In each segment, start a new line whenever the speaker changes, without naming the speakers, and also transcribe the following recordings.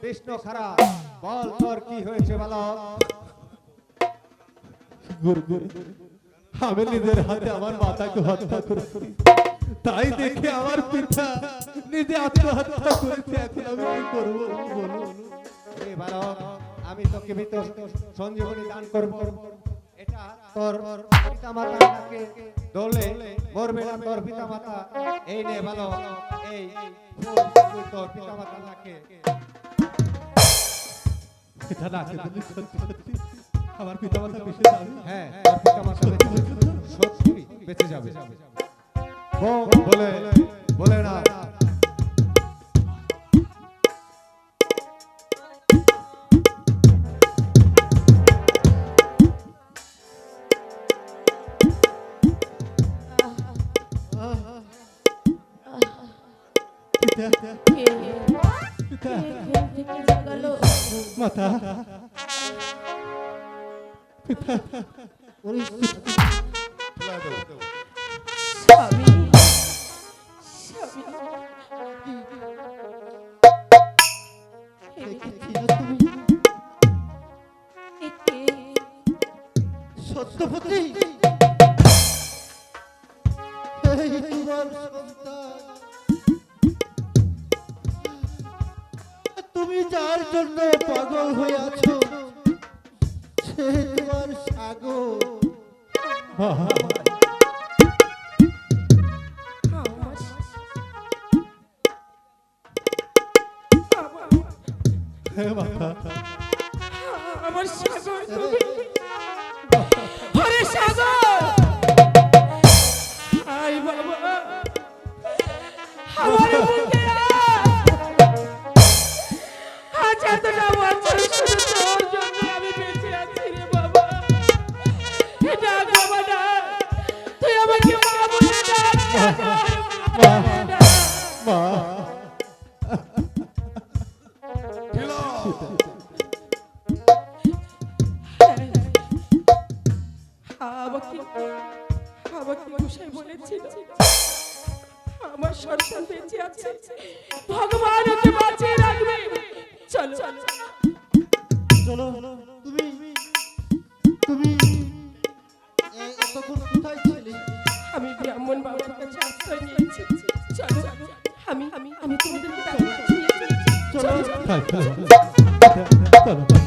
কৃষ্ণ খারাপ বল তোর কি হয়েছে বালক
গুরু গুরু আমি নিজের হাতে আমার মাতাকে হত্যা করেছি। তাই দেখে আমার পিতা নিজে আত্মহত্যা করেছে। এখন আমি কি করব বলো
বালক আমি তোকে ভিতর সঞ্জীবনী দান করব। এটা তোর পিতা মাতাকে দলে মরবে না তোর পিতা মাতা এই নে বালক এই তোর পিতা মাতাকে
এটা না সত্যি সত্যি আমার পিতা মাতা বেশি যাবে?
হ্যাঁ তোর পিতা মাতা সত্যি বেঁচে যাবে। বলে বলে না।
পিতা পিতা মাতা।
স্বামী স্বামী।
আছো সে তোমার সাগর।
আমার সাগর। আমি ব্রাহ্মণ বাবার কাছে আশ্রয় নিয়েছি চলো আমি আমি আমি তোমাদেরকে
চলো
চলো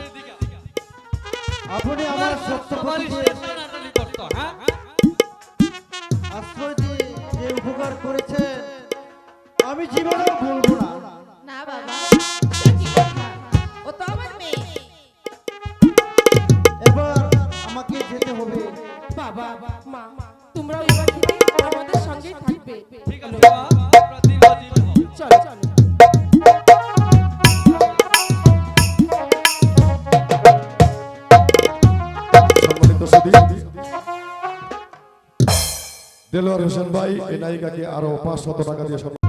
এদিকে
আপনি আমার
করতো হ্যাঁ?
আশ্রয় দিয়ে যে উপকার করেছেন আমি জীবনেও
থাকবে।
ঠিক আছে
চলো চলো
দেলোয়ার হোসেন ভাই এই নায়িকাকে আরও পাঁচশত টাকা দিয়ে সম্মান-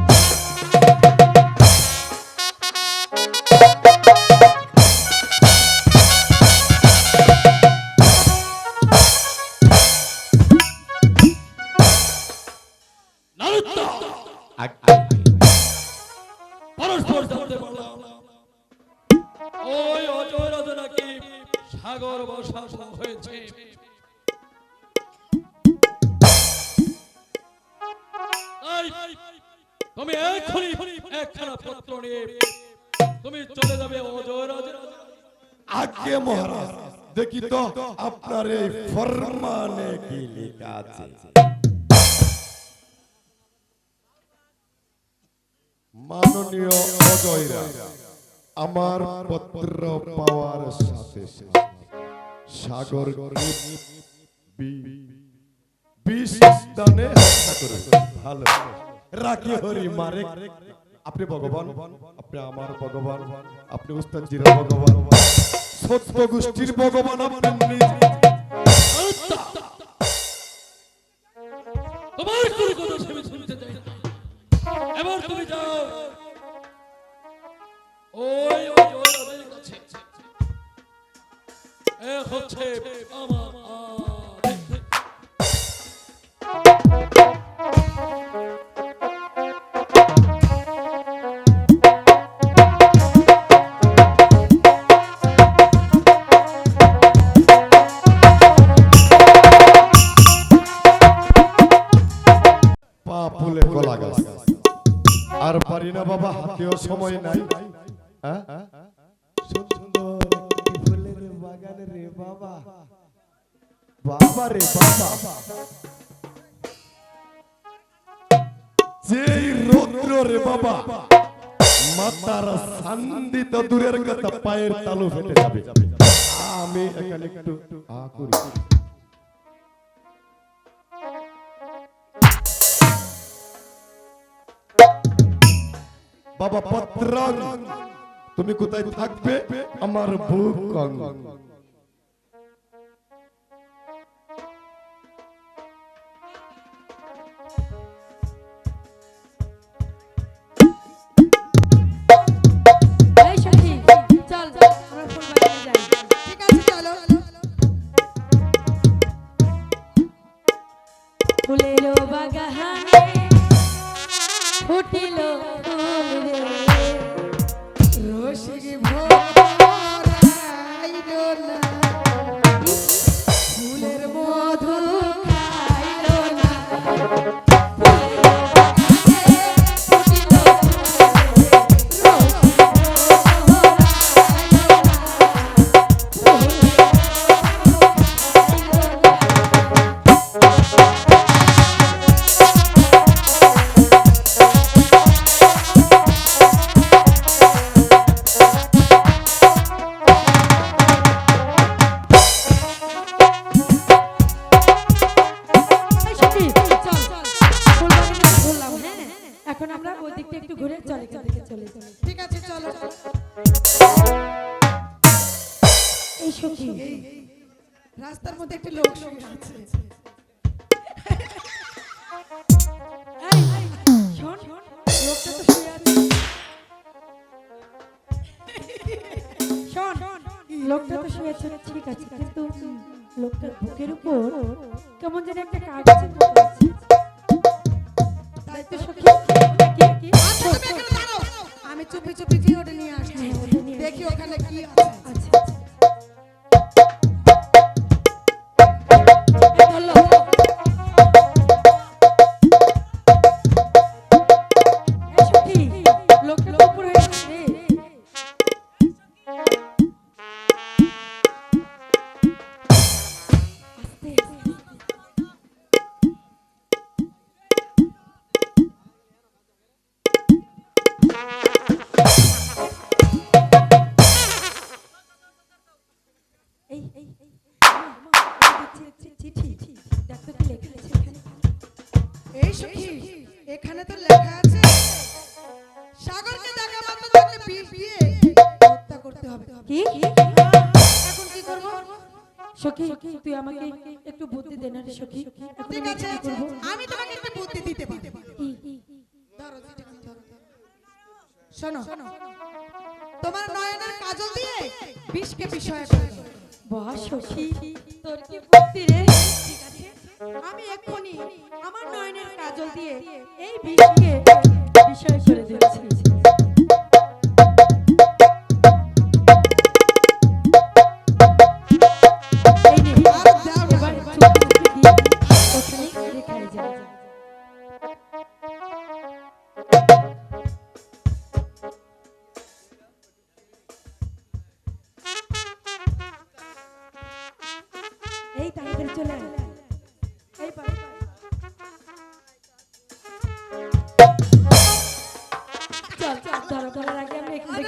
হয়েছে তুমি এখনই একখানা পত্র নিয়ে তুমি চলে যাবে অজয়
আজ্ঞে মহারাজ, দেখি তো আপনার এই ফরমানে কি লেখা আছে। মাননীয় আমার পত্র পাওয়ার সাথে সাথে। সাগর আপনি ভগবান আপনি আমার ভগবান আপনি উস্তাদজির ভগবান। সত্য গোষ্ঠীর ভগবান আপনি
তোমার আমার
ফুলে গলা গাছ আর পারি না বাবা হাতেও সময় নাই হ্যাঁ? বাবা রে বাবা। যেই রৌদ্র রে বাবা, মাতার শান্তি দূরের কথা পায়ের তালু ফেটে যাবে। আমি এখানে একটু আ করি। বাবা, পত্রং, তুমি কোথায় থাকবে? আমার বুক
বাগানে ফুটিল
রসিক ভরাইলো রাস্তার মধ্যে একটা লোক শুয়ে আছে।
শোন লোকটা তো শুয়ে আছে। শোন লোকটা তো শুয়ে আছে ঠিক আছে কিন্তু লোকটার বুকের উপর কেমন যেন একটা তাই তো সখী
আচ্ছা এখানে দাঁড়াও আমি চুপি চুপি গিয়ে ওটা নিয়ে আসছি।
হ্যাঁ,
দেখি ওখানে কি আছে।
এখানে
তো লেখা আছে সাগরকে দেখা মাত্র তাকে বিষ হত্যা করতে হবে।
কি?
এখন কি করব?
সখী তুই আমাকে একটু বুদ্ধি দে না রে সখী।
ঠিক
আমি
আছে আমি তোমাকে একটা বুদ্ধি দিতে পারি ধরো। শোনো তোমার নয়নের কাজল দিয়ে বিষকে বিষয়।
বাহ সখী তোর কি বুদ্ধি রে? ঠিক আছে। আমি এক্ষুনি আমার নয়নের কাজল দিয়ে এই বিষকে বিষয় করে দিচ্ছি।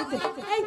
এই